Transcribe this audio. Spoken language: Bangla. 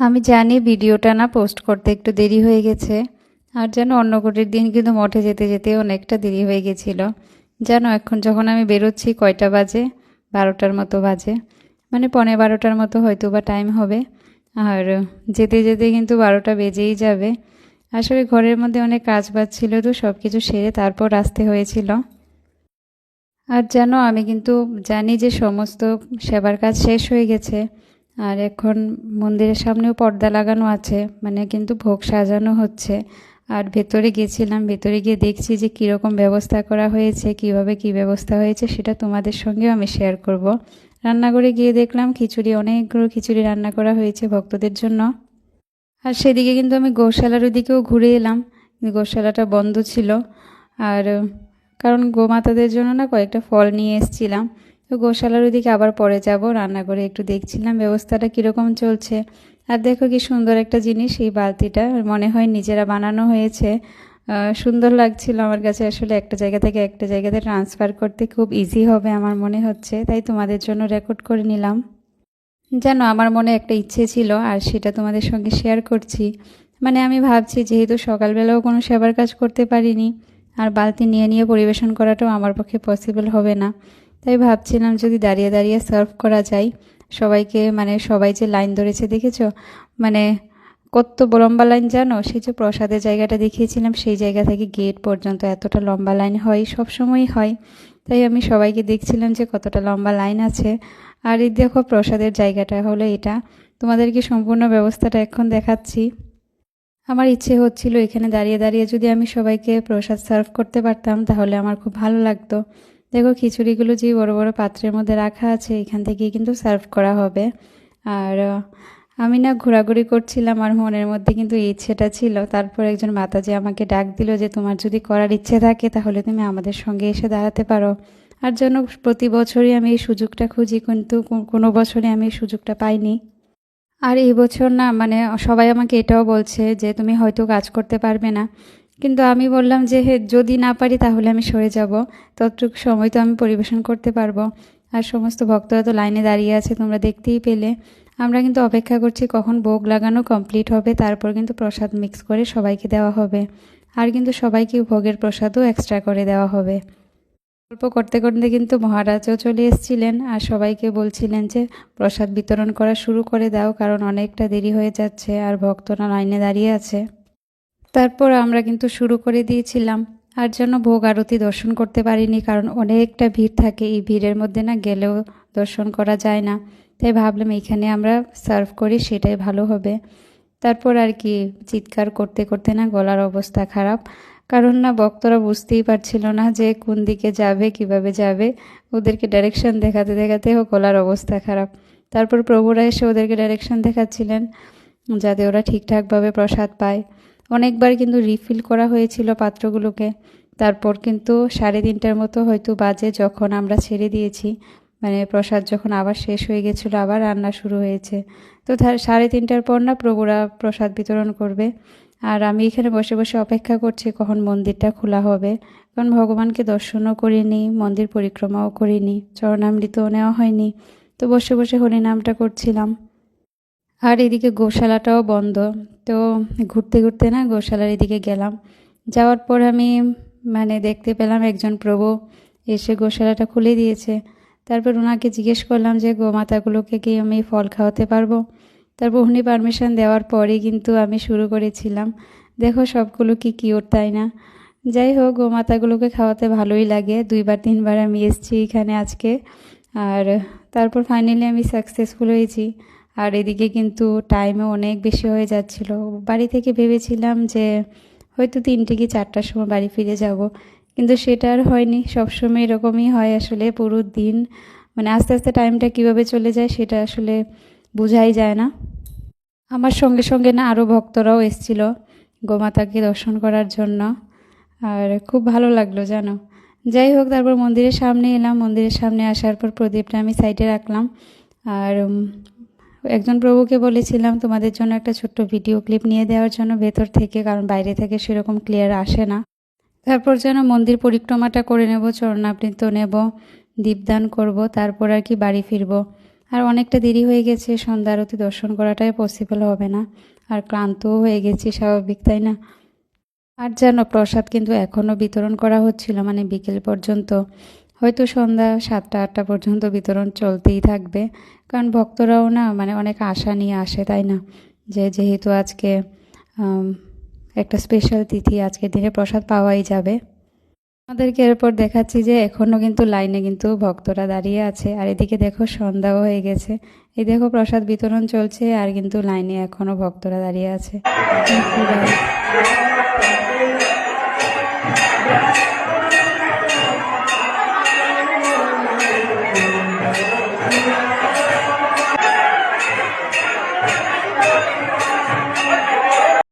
আমি জানি ভিডিওটা না পোস্ট করতে একটু দেরি হয়ে গেছে, আর যেন অন্নকূটের দিন কিন্তু মঠে যেতে যেতে অনেকটা দেরি হয়ে গেছিল। জানো, এখন যখন আমি বেরোচ্ছি কয়টা বাজে? বারোটার মতো বাজে। মানে পনে বারোটার মতো হয়তো বা টাইম হবে। আর যেতে যেতে কিন্তু বারোটা বেজেই যাবে। আসলে ঘরের মধ্যে অনেক কাজ বাজ ছিল তো সব কিছু সেরে তারপর আসতে হয়েছিল। আর জানো, আমি কিন্তু জানি যে সমস্ত সেবার কাজ শেষ হয়ে গেছে। আর এখন মন্দিরের সামনেও পর্দা লাগানো আছে মানে কিন্তু ভোগ সাজানো হচ্ছে। আর ভেতরে গেছিলাম ভেতরে গিয়ে দেখছি যে কীরকম ব্যবস্থা করা হয়েছে, কীভাবে কি ব্যবস্থা হয়েছে, সেটা তোমাদের সঙ্গেও আমি শেয়ার করব। রান্নাঘরে গিয়ে দেখলাম খিচুড়ি, অনেকগুলো খিচুড়ি রান্না করা হয়েছে ভক্তদের জন্য। আর সেদিকে কিন্তু আমি গোশালার ওদিকেও ঘুরে এলাম, গোশালাটা বন্ধ ছিল। আর কারণ গোমাতাদের জন্য না কয়েকটা ফল নিয়ে এসেছিলাম তো গোশালার ওদিকে আবার পরে যাব। রান্না করে একটু দেখছিলাম ব্যবস্থাটা কীরকম চলছে। আর দেখো কি সুন্দর একটা জিনিস এই বালতিটা। মনে হয় নিজেরা বানানো হয়েছে। সুন্দর লাগছিল আমার কাছে। আসলে একটা জায়গা থেকে একটা জায়গাতে ট্রান্সফার করতে খুব ইজি হবে আমার মনে হচ্ছে। তাই তোমাদের জন্য রেকর্ড করে নিলাম। জানো, আমার মনে একটা ইচ্ছে ছিল আর সেটা তোমাদের সঙ্গে শেয়ার করছি। মানে আমি ভাবছি, যেহেতু সকালবেলাও কোনো সেবার কাজ করতে পারিনি, আর বালতি নিয়ে নিয়ে পরিবেশন করাটাও আমার পক্ষে পসিবল হবে না। তাই ভাবছিলাম যদি দাঁড়িয়ে দাঁড়িয়ে সার্ভ করা যায়, সবাইকে মানে সবাই যে লাইন ধরেছে দেখেছ? মানে কত লম্বা লাইন জানো? সেই যে প্রসাদের জায়গাটা দেখিয়েছিলাম, সেই জায়গা থেকে গেট পর্যন্ত এতটা লম্বা লাইন হয় সব সময়ই হয়। তাই আমি সবাইকে দেখছিলাম যে কতটা লম্বা লাইন আছে। আর এই দেখো প্রসাদের জায়গাটা হলো এটা। তোমাদেরকে সম্পূর্ণ ব্যবস্থাটা এখন দেখাচ্ছি। আমার ইচ্ছে হচ্ছিল এখানে দাঁড়িয়ে দাঁড়িয়ে যদি আমি সবাইকে প্রসাদ সার্ভ করতে পারতাম, তাহলে আমার খুব ভালো লাগতো। দেখো, খিচুড়িগুলো যে বড় বড় পাত্রের মধ্যে রাখা আছে, এখান থেকেই কিন্তু সার্ভ করা হবে। আর আমি না ঘোরাঘুরি করছিলাম আর মনের মধ্যে কিন্তু ইচ্ছেটা ছিল। তারপর একজন মাতাজি আমাকে ডাক দিল যে, তোমার যদি করার ইচ্ছে থাকে, তাহলে তুমি আমাদের সঙ্গে এসে দাঁড়াতে পারো। আর জন্য প্রতি বছরই আমি এই সুযোগটা খুঁজি, কিন্তু কোনো বছরে আমি এই সুযোগটা পাইনি। আর এই বছর না মানে সবাই আমাকে এটাও বলছে যে, তুমি হয়তো কাজ করতে পারবে না। কিন্তু আমি বললাম যে, হে, যদি না পারি তাহলে আমি সরে যাব। ততটুকু সময় তো আমি পরিবেশন করতে পারব। আর সমস্ত ভক্তরা তো লাইনে দাঁড়িয়ে আছে, তোমরা দেখতেই পেলে। আমরা কিন্তু অপেক্ষা করছি কখন ভোগ লাগানো কমপ্লিট হবে, তারপর কিন্তু প্রসাদ মিক্স করে সবাইকে দেওয়া হবে। আর কিন্তু সবাইকে ভোগের প্রসাদও এক্সট্রা করে দেওয়া হবে। গল্প করতে করতে কিন্তু মহারাজও চলে এসেছিলেন আর সবাইকে বলছিলেন যে, প্রসাদ বিতরণ করা শুরু করে দাও, কারণ অনেকটা দেরি হয়ে যাচ্ছে আর ভক্তরা লাইনে দাঁড়িয়ে আছে। তারপর আমরা কিন্তু শুরু করে দিয়েছিলাম। আর যেন ভোগ আরতি দর্শন করতে পারিনি, কারণ অনেকটা ভিড় থাকে, এই ভিড়ের মধ্যে না গেলেও দর্শন করা যায় না। তাই ভাবলাম এখানে আমরা সার্ভ করি, সেটাই ভালো হবে। তারপর আর কি চিৎকার করতে করতে না গলার অবস্থা খারাপ। কারণ না বক্তরা বুঝতেই পারছিল না যে কোন দিকে যাবে, কীভাবে যাবে। ওদেরকে ডাইরেকশন দেখাতে দেখাতেও গলার অবস্থা খারাপ। তারপর প্রভুরা এসে ওদেরকে ডাইরেকশন দেখাচ্ছিলেন, যাতে ওরা ঠিকঠাকভাবে প্রসাদ পায়। অনেকবার কিন্তু রিফিল করা হয়েছিল পাত্রগুলোকে। তারপর কিন্তু সাড়ে তিনটার মতো হয়তো বাজে যখন আমরা ছেড়ে দিয়েছি। মানে প্রসাদ যখন আবার শেষ হয়ে গেছিল, আবার রান্না শুরু হয়েছে। তো সাড়ে তিনটার পর না প্রভুরা প্রসাদ বিতরণ করবে। আর আমি এখানে বসে বসে অপেক্ষা করছি কখন মন্দিরটা খোলা হবে। কারণ ভগবানকে দর্শনও করিনি, মন্দির পরিক্রমাও করিনি, চরণামৃতও নেওয়া হয়নি। তো বসে বসে হরিনামটা করছিলাম। আর এদিকে গোশালাটাও বন্ধ। তো ঘুরতে ঘুরতে না গোশালার এদিকে গেলাম। যাওয়ার পর আমি মানে দেখতে পেলাম একজন প্রভু, এসে গোশালাটা খুলে দিয়েছে। তারপর ওনাকে জিজ্ঞেস করলাম যে গোমাতাগুলোকে কি আমি ফল খাওয়াতে পারব? তারপর উনি পারমিশন দেওয়ার পরেই কিন্তু আমি শুরু করেছিলাম। দেখো সবগুলো কি কিওর তাই না? যাই হোক গোমাতাগুলোকে খাওয়াতে ভালোই লাগে। দুইবার, তিনবার আমি এসেছি এখানে আজকে। আর তারপর ফাইনালি আমি সাকসেসফুল হয়েছি। আর এদিকে কিন্তু টাইমও অনেক বেশি হয়ে যাচ্ছিল। বাড়ি থেকে ভেবেছিলাম যে, হয়তো তিনটে কি চারটার সময় বাড়ি ফিরে যাব। কিন্তু সেটা আর হয়নি। সবসময় এরকমই হয় আসলে পুরো দিন। মানে আস্তে আস্তে টাইমটা কীভাবে চলে যায় সেটা আসলে বোঝাই যায় না। আমার সঙ্গে সঙ্গে না আরও ভক্তরাও এসছিল গোমাতাকে দর্শন করার জন্য। আর খুব ভালো লাগল জানো। যাই হোক, তারপর মন্দিরের সামনে এলাম। মন্দিরের সামনে আসার পর প্রদীপটা আমি সাইডে রাখলাম। আর একজন প্রভুকে বলেছিলাম, তোমাদের জন্য একটা ছোট্ট ভিডিও ক্লিপ নিয়ে দেওয়ার জন্য ভেতর থেকে, কারণ বাইরে থেকে সেরকম ক্লিয়ার আসে না। তারপর যেন মন্দির পরিক্রমাটা করে নেব চরণাবৃত নেব, দীপদান করব, তারপর আর কি বাড়ি ফিরব। আর অনেকটা দেরি হয়ে গেছে, সন্ধ্যা আরতি দর্শন করাটাই পসিবল হবে না। আর ক্লান্তও হয়ে গেছি, স্বাভাবিক, তাই না? আর যেন প্রসাদ কিন্তু এখনও বিতরণ করা হচ্ছিল মানে বিকেল পর্যন্ত। হয়তো সন্ধ্যা সাতটা, আটটা পর্যন্ত বিতরণ চলতেই থাকবে। কারণ ভক্তরাও না মানে অনেক আশা নিয়ে আসে, তাই না? যে যেহেতু আজকে একটা স্পেশাল তিথি, আজকের দিনে প্রসাদ পাওয়াই যাবে। আমাদেরকে এরপর দেখাচ্ছি যে এখনও কিন্তু লাইনে কিন্তু ভক্তরা দাঁড়িয়ে আছে। আর এদিকে দেখো সন্ধ্যাও হয়ে গেছে। এই দেখো প্রসাদ বিতরণ চলছে আর কিন্তু লাইনে এখনও ভক্তরা দাঁড়িয়ে আছে।